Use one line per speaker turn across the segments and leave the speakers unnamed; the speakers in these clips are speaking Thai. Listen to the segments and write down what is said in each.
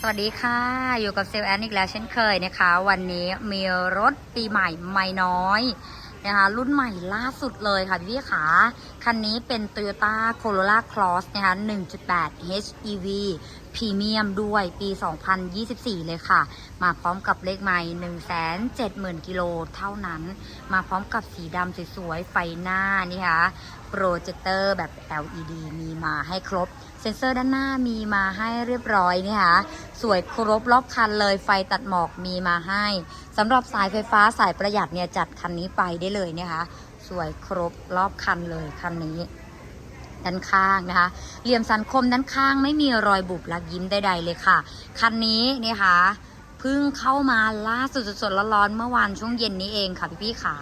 สวัสดีค่ะ อยู่กับเซลแอนอีกแล้วเช่นเคยนะคะ วันนี้มีรถปีใหม่ไม่น้อยนะคะ รุ่นใหม่ล่าสุดเลยค่ะพี่ๆขาคันนี้เป็น Toyota Corolla Cross นะคะ 1.8 HEV พรีเมียมด้วยปี 2024 เลยค่ะ มาพร้อมกับเลขใหม่170,000 กิโลเท่านั้น มาพร้อมกับสีดำสวยๆ ไฟหน้านี่ค่ะโปรเจคเตอร์แบบ LED มีมาให้ครบ เซ็นเซอร์ด้านหน้ามีมาให้เรียบร้อยนี่ค่ะสวยครบรอบคันเลยไฟตัดหมอกมีมาให้สำหรับสายไฟฟ้าสายประหยัดเนี่ยจัดคันนี้ไปได้เลยนะคะสวยครบรอบคันเลยคันนี้ ด้านข้างนะคะ เหลี่ยมสันคมด้านข้างไม่มีรอยบุบลักยิ้มใดๆเลยค่ะ คันนี้นะคะเพิ่งเข้ามาล่าสุดสดๆร้อนๆเมื่อวานช่วงเย็นนี้เองค่ะพี่ๆขา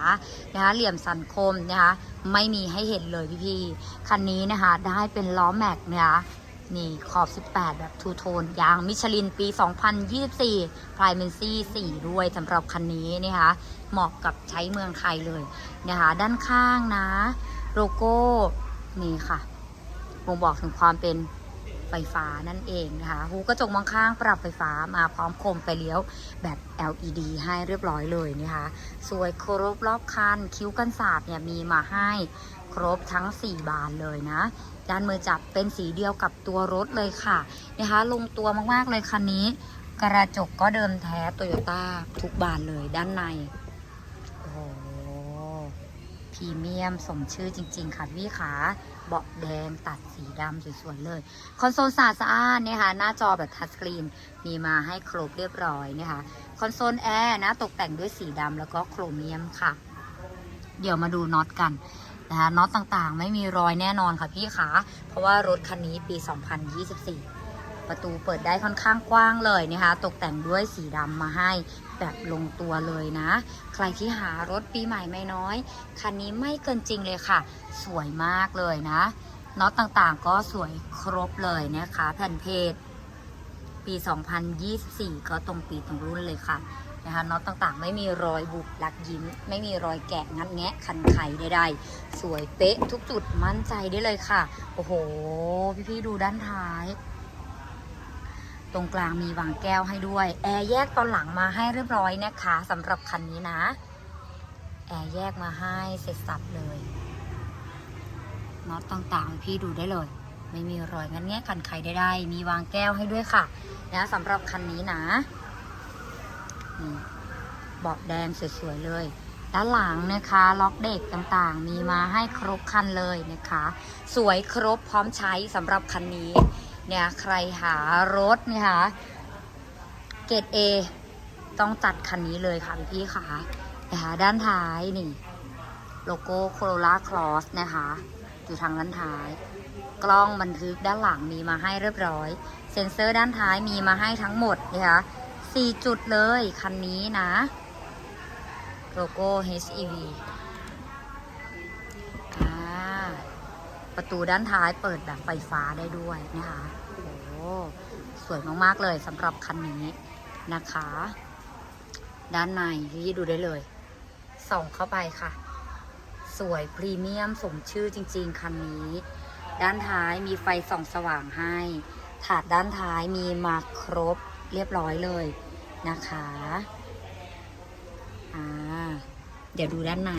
นะคะเหลี่ยมสันคมนะคะไม่มีให้เห็นเลยพี่ๆคันนี้นะคะได้เป็นล้อแม็กนะคะนี่ขอบ 18 แบบทูโทน ยางมิชลินปี 2024 p r i m a c y 4 ด้วยสำหรับคันนี้นะคะ เหมาะกับใช้เมืองไทยเลยนะคะ ด้านข้างนะ โลโก้ นี่ค่ะ บ่งบอกถึงความเป็นไฟฟ้านั่นเองนะคะ หูกระจกมองข้างปรับไฟฟ้ามาพร้อมโคมไฟเลี้ยวแบบ LED ให้เรียบร้อยเลยนะคะ สวยครบรอบคัน คิ้วกันศาสตร์เนี่ยมีมาให้ครบทั้ง 4 บานเลยนะ ด้านมือจับเป็นสีเดียวกับตัวรถเลยค่ะนะคะ ลงตัวมากๆเลยคันนี้ กระจกก็เดิมแท้โตโยต้าทุกบานเลยด้านใน พรีเมียมสมชื่อจริง ๆ ค่ะพี่ขาเบาะแดงตัดสีดำสวยๆเลย คอนโซลสะอาดสะอานนะคะหน้าจอแบบทัชสกรีนมีมาให้ครบเรียบร้อยนะคะคอนโซลแอร์นะตกแต่งด้วยสีดำแล้วก็โครเมียมค่ะ เดี๋ยวมาดูน็อตกันนะคะน็อตต่างๆ ไม่มีรอยแน่นอนค่ะพี่ขาเพราะว่ารถคันนี้ปี 2024 ประตูเปิดได้ค่อนข้างกว้างเลยนะคะ ตกแต่งด้วยสีดำมาให้ แบบลงตัวเลยนะ ใครที่หารถปีใหม่ไม่น้อย คันนี้ไม่เกินจริงเลยค่ะ สวยมากเลยนะน็อตต่างๆก็สวยครบเลยนะคะ แผ่นเพจปี 2024 ก็ตรงปีตรงรุ่นเลยค่ะนะคะน็อตต่างๆ ไม่มีรอยบุบลักยิ้ม ไม่มีรอยแกะงัดแงะคันไขใดๆ สวยเป๊ะทุกจุดมั่นใจได้เลยค่ะ โอ้โห พี่ๆ ดูด้านท้าย ตรงกลางมีวางแก้วให้ด้วย แอร์แยกตอนหลังมาให้เรียบร้อยนะคะสำหรับคันนี้นะ แอร์แยกมาให้เสร็จสับเลยน็อตต่างๆ พี่ดูได้เลย ไม่มีรอยงั้นแง่คันไขได้ได้มีวางแก้วให้ด้วยค่ะนะสำหรับคันนี้นะนี่เบาะแดงสวยๆเลยด้านหลังนะคะ ล็อกเด็กต่างๆ มีมาให้ครบคันเลยนะคะ สวยครบพร้อมใช้สำหรับคันนี้ เนี่ยใครหารถเนี่ยค่ะเกรดเอต้องจัดคันนี้เลยค่ะพี่พี่ๆค่ะนะคะด้านท้ายนี่ โลโก้โคโรล่าคลอสนะคะ อยู่ทางด้านท้าย กล้องบันทึกด้านหลังมีมาให้เรียบร้อย เซ็นเซอร์ด้านท้ายมีมาให้ทั้งหมดนะคะ4จุดเลยคันนี้นะ โลโก้ HEV ประตูด้านท้ายเปิดแบบไฟฟ้าได้ด้วยนะคะโอ้สวยมากๆเลยสำหรับคันนี้นะคะ ด้านในที่ดูได้เลย ส่องเข้าไปค่ะ สวยพรีเมียมสมชื่อจริง ๆ คันนี้ ด้านท้ายมีไฟส่องสว่างให้ ถาดด้านท้ายมีมาครบเรียบร้อยเลยนะคะอ่าเดี๋ยวดูด้านใน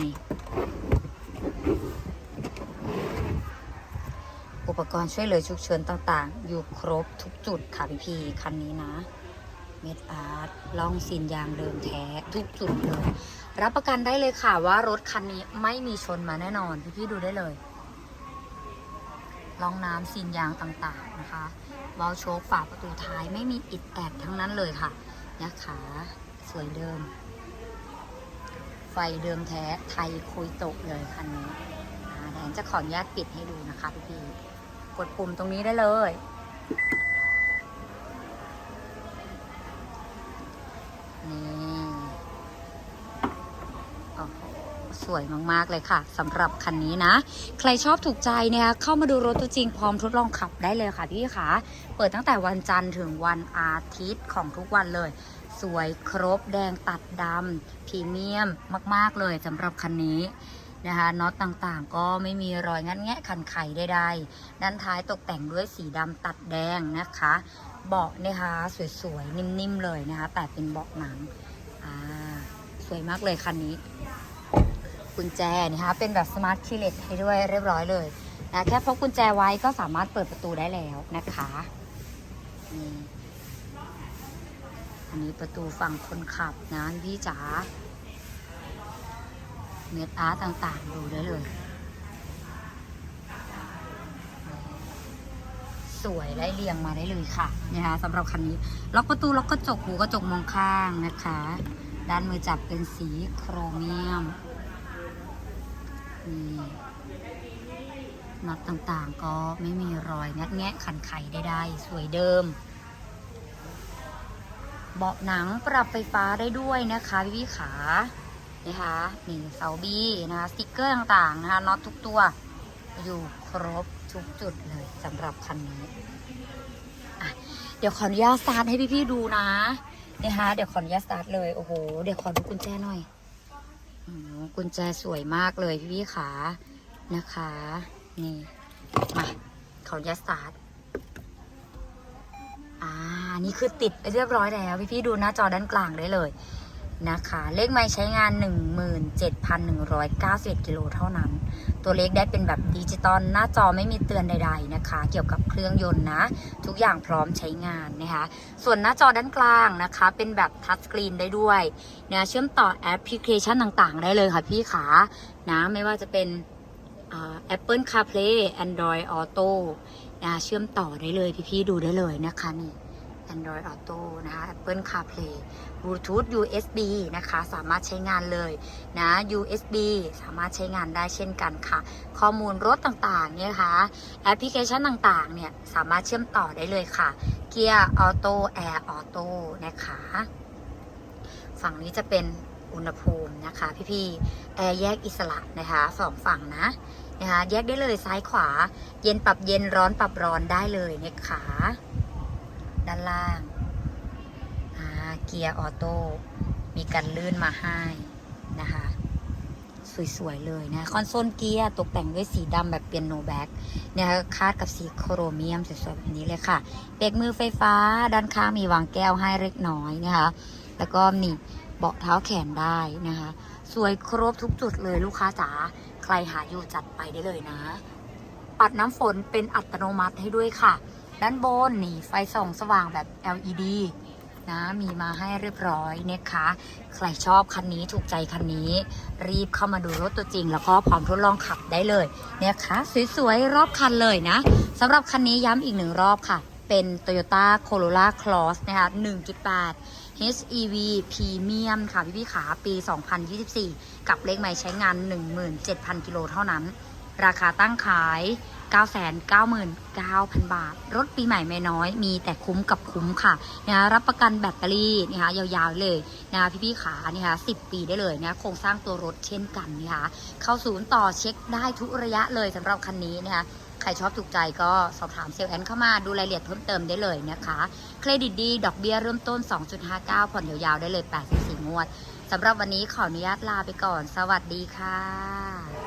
อุปกรณ์ช่วยเหลือฉุกเฉินต่างๆ อยู่ครบทุกจุดค่ะพี่พีคันนี้นะ เม็ดอาร์ตล่องซีนยางเดิมแท้ทุกจุดเลย รับประกันได้เลยค่ะว่ารถคันนี้ไม่มีชนมาแน่นอน พี่พี่ดูได้เลยล่องน้ำซีนยางต่างๆนะคะวาลโชคฝาประตูท้ายไม่มีอิดแอดทั้งนั้นเลยค่ะนะคะสวยเดิม ไฟเดิมแท้ไทยคุยโตะเลยคันนี้แดนจะขออนุญาตปิดให้ดูนะคะพี่พี่ กดปุ่มตรงนี้ได้เลย นี่โอ้โหสวยมาก ๆ เลยค่ะสำหรับคันนี้นะ ใครชอบถูกใจเนี่ยเข้ามาดูรถตัวจริงพร้อมทดลองขับได้เลยค่ะพี่คะเปิดตั้งแต่วันจันทร์ถึงวันอาทิตย์ของทุกวันเลยสวยครบแดงตัดดำพรีเมียมมาก ๆ เลยสำหรับคันนี้ นะคะน็อตต่างๆ ก็ไม่มีรอยงัดแงะคันไขใดๆด้านท้ายตกแต่งด้วยสีดำตัดแดงนะคะ เบาะนะคะสวยๆ นิ่มๆเลยนะคะ แต่เป็นเบาะหนังอ่าสวยมากเลยคันนี้ กุญแจนะคะเป็นแบบสมาร์ทคีย์เลสให้ด้วยเรียบร้อยเลยนะแค่พกกุญแจไว้ก็สามารถเปิดประตูได้แล้วนะคะนี่อันนี้ประตูฝั่งคนขับนะพี่จ๋า เม็ดอาร์ตต่างๆ ดูได้เลย สวยไล่เรียงมาได้เลยค่ะนะคะสำหรับคันนี้ ล็อกประตูล็อกกระจกหูกระจกมองข้างนะคะ ด้านมือจับเป็นสีโครเมียมนี่น็อตต่างๆ ก็ไม่มีรอยงัดแงะขันไขได้ๆสวยเดิมเบาะหนังปรับไฟฟ้าได้ด้วยนะคะพี่พี่ๆขา นะคะนี่เสาบีนะคะสติกเกอร์ต่างๆนะคะน็อตทุกตัวอยู่ครบทุกจุดเลยสำหรับคันนี้ เดี๋ยวขออนุญาตสตาร์ทให้พี่ๆดูนะนะคะเดี๋ยวขออนุญาตสตาร์ทเลยโอ้โหเดี๋ยวขอดูกุญแจหน่อยออกุญแจสวยมากเลยพี่ๆขานะคะ นี่มาขออนุญาตสตาร์ทอ่านี่คือติดไปเรียบร้อยแล้วพี่ๆดูหน้าจอด้านกลางได้เลย นะคะ เลขไม้ใช้งาน 17,191กิโลเท่านั้น ตัวเลขได้เป็นแบบดิจิตอลหน้าจอไม่มีเตือนใด ๆนะคะ เกี่ยวกับเครื่องยนต์นะ ทุกอย่างพร้อมใช้งานนะคะ ส่วนหน้าจอด้านกลางนะคะ เป็นแบบทัชสกรีนได้ด้วยนะเชื่อมต่อแอปพลิเคชันต่างๆ ได้เลยค่ะพี่ขานะไม่ว่าจะเป็นอ่า Apple CarPlay Android Auto นะเชื่อมต่อได้เลยพี่ๆดูได้เลยนะคะนี่ Android Auto นะคะ Apple CarPlay Bluetooth USB นะคะ สามารถใช้งานเลยนะ USB สามารถใช้งานได้เช่นกันค่ะ ข้อมูลรถต่างๆเนี่ยนะคะแอปพลิเคชันต่างๆ เนี่ย สามารถเชื่อมต่อได้เลยค่ะ เกียร์ออโต้แอร์ออโต้นะคะฝั่งนี้จะเป็นอุณหภูมินะคะ พี่ๆแอร์แยกอิสระนะคะสองฝั่งนะนะคะแยกได้เลยซ้ายขวา เย็นปรับเย็นร้อนปรับร้อนได้เลยนะคะ ด้านล่างาเกียร์ออโต้มีกันลื่นมาให้นะคะ สวย ๆ เลยนะ คอนโซลเกียร์ตกแต่งด้วยสีดำแบบเปียโนแบ็กนะคะคาดกับสีโครเมียมสวย ๆ แบบนี้เลยค่ะเบรกมือไฟฟ้าด้านข้างมีวางแก้วให้เล็กน้อยนะคะ แล้วก็นี่เบาะเท้าแขนได้นะคะ สวยครบทุกจุดเลยลูกค้าจ๋าใครหาอยู่จัดไปได้เลยนะ ปัดน้ำฝนเป็นอัตโนมัติให้ด้วยค่ะ ด้านบนนี่ไฟส่องสว่างแบบ LED นะมีมาให้เรียบร้อยนะคะ ใครชอบคันนี้ถูกใจคันนี้ รีบเข้ามาดูรถตัวจริง แล้วก็พร้อมทดลองขับได้เลยนะคะสวยๆ รอบคันเลยนะสำหรับคันนี้ย้ำอีกหนึ่งรอบค่ะ เป็น Toyota Corolla Cross นะคะ1.8 HEV Premium ค่ะพี่พี่ๆขาปี 2024 กับเลขไม้ใช้งาน 17,000 กิโลเท่านั้น ราคาตั้งขาย 999,000 บาท รถปีใหม่ไม่น้อย มีแต่คุ้มกับคุ้มค่ะนะคะรับประกันแบตเตอรี่นะคะยาวๆเลยนะคะพี่ๆขานี่ค่ะ10 ปีได้เลยนะโครงสร้างตัวรถเช่นกันนะคะเข้าศูนย์ต่อเช็คได้ทุกระยะเลยสำหรับคันนี้นะคะใครชอบถูกใจก็สอบถามเซลล์แอนเข้ามาดูรายละเอียดเพิ่มเติมได้เลยนะคะ เครดิตดี ดอกเบี้ยเริ่มต้น 2.59 ผ่อนยาวๆ ได้เลย 84 งวด สำหรับวันนี้ขออนุญาตลาไปก่อน สวัสดีค่ะ